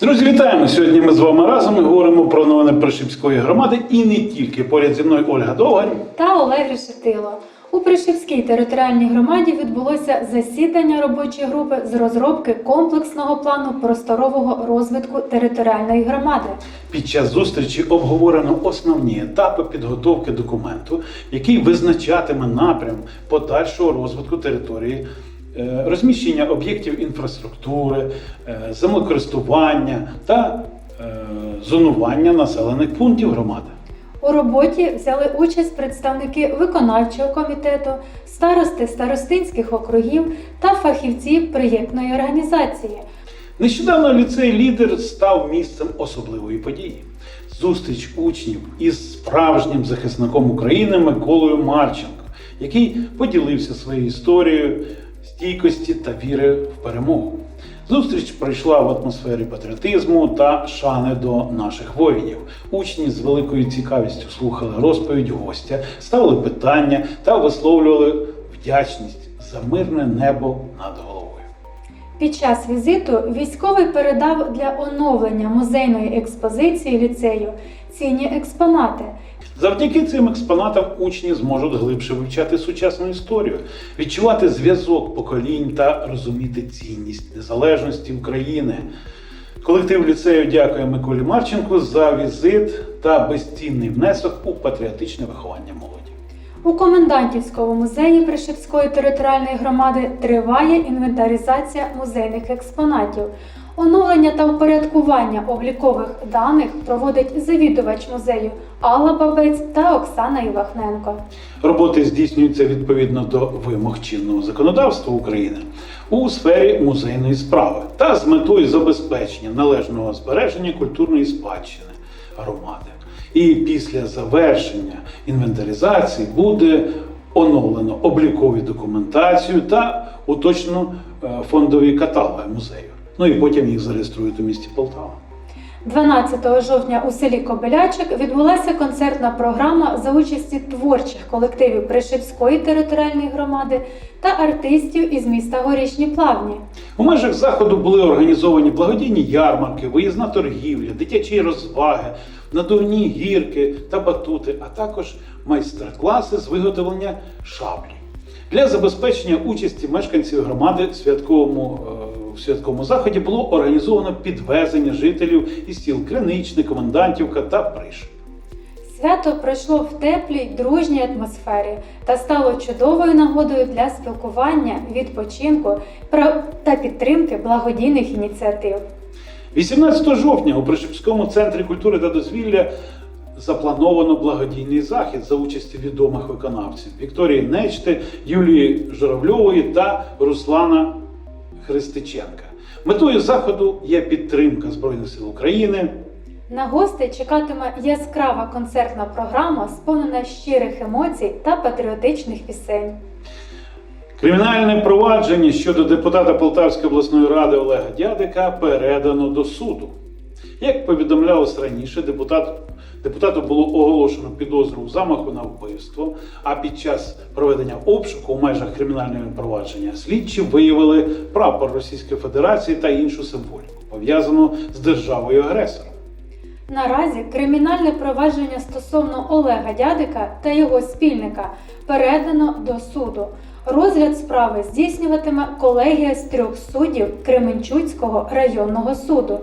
Друзі, вітаємо! Сьогодні ми з вами разом і говоримо про новини Пришипської громади і не тільки. Поряд зі мною Ольга Довгань. та Олег Решетило. У Пришипській територіальній громаді відбулося засідання робочої групи з розробки комплексного плану просторового розвитку територіальної громади. Під час зустрічі обговорено основні етапи підготовки документу, який визначатиме напрям подальшого розвитку території, розміщення об'єктів інфраструктури, е, землекористування та е, зонування населених пунктів громади. У роботі взяли участь представники виконавчого комітету, старости старостинських округів та фахівці проєктної організації. Нещодавно ліцей лідер став місцем особливої події. Зустріч учнів із справжнім захисником України Миколою Марченко, який поділився своєю історією стійкості та віри в перемогу. Зустріч пройшла в атмосфері патріотизму та шани до наших воїнів. Учні з великою цікавістю слухали розповідь гостя, ставили питання та висловлювали вдячність за мирне небо над головою. Під час візиту військовий передав для оновлення музейної експозиції ліцею цінні експонати. Завдяки цим експонатам учні зможуть глибше вивчати сучасну історію, відчувати зв'язок поколінь та розуміти цінність незалежності України. Колектив ліцею дякує Миколі Марченку за візит та безцінний внесок у патріотичне виховання молоді. У комендантівському музеї Пришипської територіальної громади триває інвентаризація музейних експонатів. Оновлення та упорядкування облікових даних проводить завідувач музею Алла Бабець та Оксана Івахненко. Роботи здійснюються відповідно до вимог чинного законодавства України у сфері музейної справи та з метою забезпечення належного збереження культурної спадщини громади. І після завершення інвентаризації буде оновлено облікові документацію та уточнено е, фондові каталоги музею. Ну і потім їх зареєструють у місті Полтава. 12 жовтня у селі Кобилячик відбулася концертна програма за участі творчих колективів Пришипської територіальної громади та артистів із міста Горішні Плавні. У межах заходу були організовані благодійні ярмарки, виїзна торгівля, дитячі розваги, надувні гірки та батути, а також майстер-класи з виготовлення шаблі. Для забезпечення участі мешканців громади в святковому, в святковому заході було організовано підвезення жителів із сіл Криничне, Комендантівка та Приш. Свято пройшло в теплій, дружній атмосфері та стало чудовою нагодою для спілкування, відпочинку та підтримки благодійних ініціатив. 18 жовтня у Пришипському центрі культури та дозвілля заплановано благодійний захід за участі відомих виконавців Вікторії Нечти, Юлії Журавльової та Руслана Христиченка. Метою заходу є підтримка Збройних сил України, На гостей чекатиме яскрава концертна програма, сповнена щирих емоцій та патріотичних пісень. Кримінальне провадження щодо депутата Полтавської обласної ради Олега Дядика передано до суду. Як повідомлялось раніше, депутат, депутату було оголошено підозру у замаху на вбивство, а під час проведення обшуку у межах кримінального провадження слідчі виявили прапор Російської Федерації та іншу символіку, пов'язану з державою агресором. Наразі кримінальне провадження стосовно Олега Дядика та його спільника передано до суду. Розгляд справи здійснюватиме колегія з трьох суддів Кременчуцького районного суду.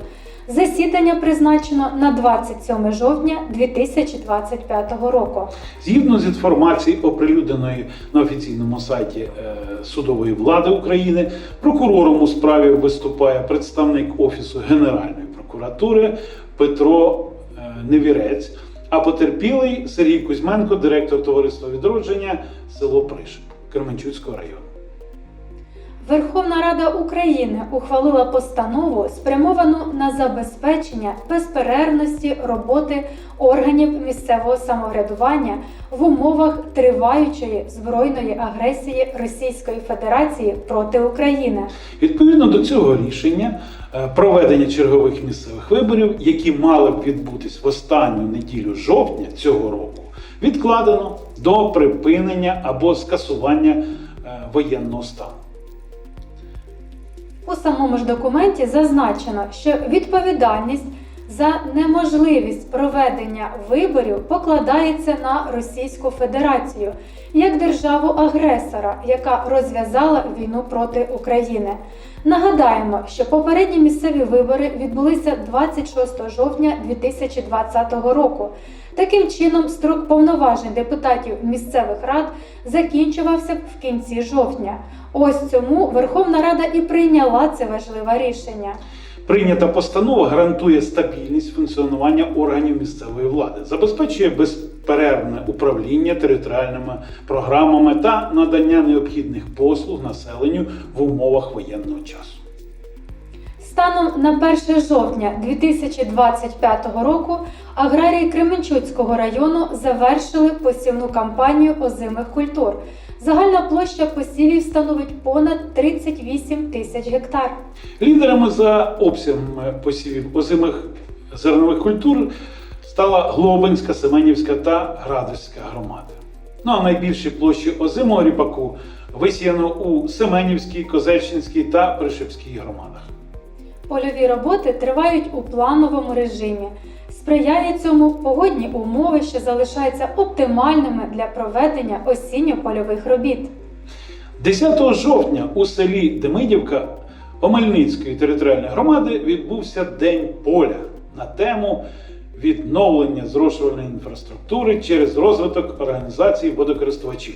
Засідання призначено на 27 жовтня 2025 року. Згідно з інформації, оприлюдненої на офіційному сайті е, судової влади України, прокурором у справі виступає представник Офісу Генеральної прокуратури Петро е, Невірець, а потерпілий Сергій Кузьменко, директор товариства відродження село Пришип Кременчуцького району. Верховна Рада України ухвалила постанову, спрямовану на забезпечення безперервності роботи органів місцевого самоврядування в умовах триваючої збройної агресії Російської Федерації проти України. Відповідно до цього рішення, е, проведення чергових місцевих виборів, які мали б відбутись в останню неділю жовтня цього року, відкладено до припинення або скасування е, воєнного стану. У самому ж документі зазначено, що відповідальність за неможливість проведення виборів покладається на Російську Федерацію як державу-агресора, яка розв'язала війну проти України. Нагадаємо, що попередні місцеві вибори відбулися 26 жовтня 2020 року. Таким чином, строк повноважень депутатів місцевих рад закінчувався в кінці жовтня. Ось цьому Верховна Рада і прийняла це важливе рішення. Прийнята постанова гарантує стабільність функціонування органів місцевої влади, забезпечує безперервне управління територіальними програмами та надання необхідних послуг населенню в умовах воєнного часу. Станом на 1 жовтня 2025 року аграрії Кременчуцького району завершили посівну кампанію озимих культур. Загальна площа посівів становить понад 38 тисяч гектар. Лідерами за обсягами посівів озимих зернових культур стала Глобинська, Семенівська та Градовська громади. Ну а найбільші площі озимого ріпаку висіяно у Семенівській, Козельщинській та Пришипській громадах. Польові роботи тривають у плановому режимі. Сприяє цьому погодні умови, що залишаються оптимальними для проведення осінньо-польових робіт. 10 жовтня у селі Демидівка Омельницької територіальної громади відбувся День поля на тему відновлення зрошувальної інфраструктури через розвиток організації водокористувачів.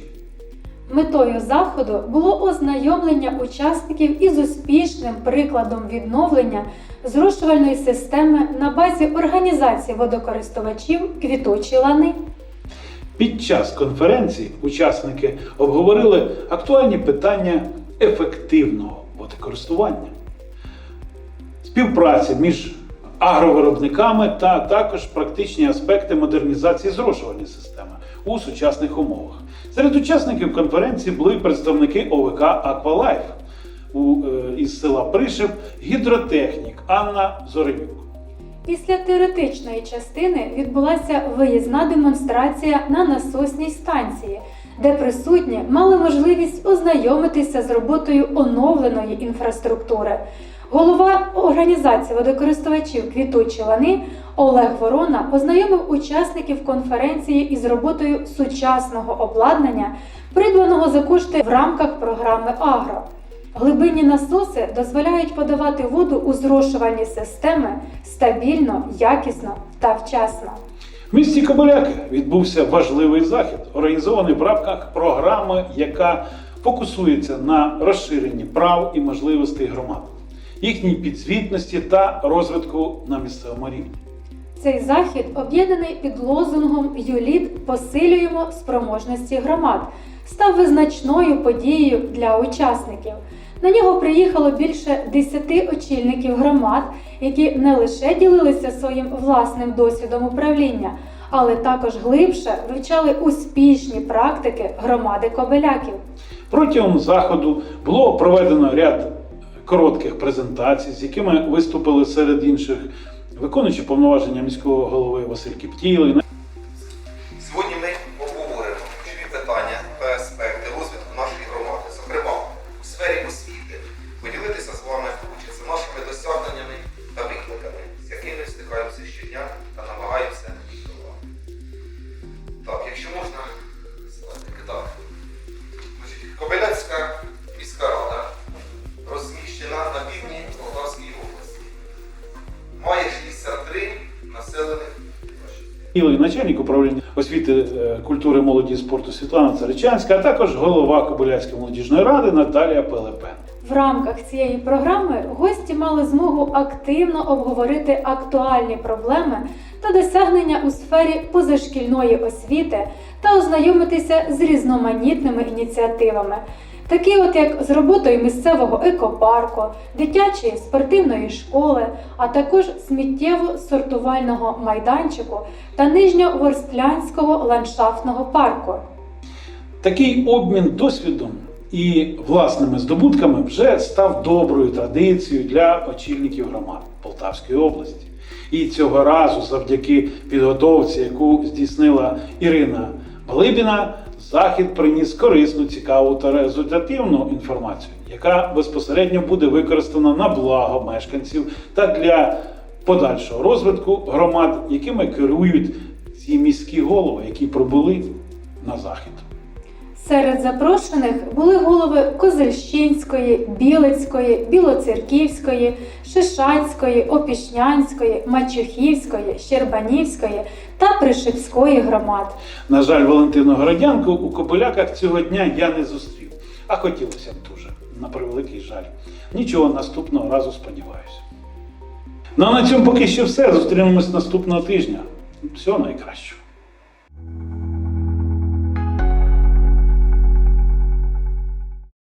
Метою заходу було ознайомлення учасників із успішним прикладом відновлення зрошувальної системи на базі організації водокористувачів квіточі лани. Під час конференції учасники обговорили актуальні питання ефективного водокористування, співпраці між агровиробниками та також практичні аспекти модернізації зрошувальної системи у сучасних умовах. Серед учасників конференції були представники ОВК Аквалайф е, із села Пришип, гідротехнік Анна Зоренюк. Після теоретичної частини відбулася виїзна демонстрація на насосній станції, де присутні мали можливість ознайомитися з роботою оновленої інфраструктури. Голова організації водокористувачів квітучі лани Олег Ворона ознайомив учасників конференції із роботою сучасного обладнання, придбаного за кошти в рамках програми Агро. Глибинні насоси дозволяють подавати воду у зрошувальні системи стабільно, якісно та вчасно. В місті Кобиляки відбувся важливий захід, організований в рамках програми, яка фокусується на розширенні прав і можливостей громад, їхній підзвітності та розвитку на місцевому рівні. Цей захід об'єднаний під лозунгом ЮЛІД посилюємо спроможності громад, став визначною подією для учасників. На нього приїхало більше 10 очільників громад, які не лише ділилися своїм власним досвідом управління, але також глибше вивчали успішні практики громади Кобеляків. Протягом заходу було проведено ряд коротких презентацій, з якими виступили серед інших виконуючи повноваження міського голови Василь Кіптілий, Ілий, начальник управління освіти, е, культури, молоді і спорту Світлана Царичанська, а також голова Кобиляцької молодіжної ради Наталія Пелепен. В рамках цієї програми гості мали змогу активно обговорити актуальні проблеми та досягнення у сфері позашкільної освіти та ознайомитися з різноманітними ініціативами, такі от як з роботою місцевого екопарку, дитячої спортивної школи, а також сміттєво-сортувального майданчику та нижньоворстлянського ландшафтного парку. Такий обмін досвідом і власними здобутками вже став доброю традицією для очільників громад Полтавської області. І цього разу, завдяки підготовці, яку здійснила Ірина Балибіна, Захід приніс корисну, цікаву та результативну інформацію, яка безпосередньо буде використана на благо мешканців та для подальшого розвитку громад, якими керують ці міські голови, які пробули на захід. Серед запрошених були голови Козельщинської, Білицької, Білоцерківської, Шишацької, Опішнянської, Мачухівської, Щербанівської та Пришипської громад. На жаль, Валентину Городянку у Кобиляках цього дня я не зустрів, а хотілося б дуже, на превеликий жаль. Нічого наступного разу сподіваюся. Ну а на цьому поки що все. Зустрінемось наступного тижня. Всього найкращого.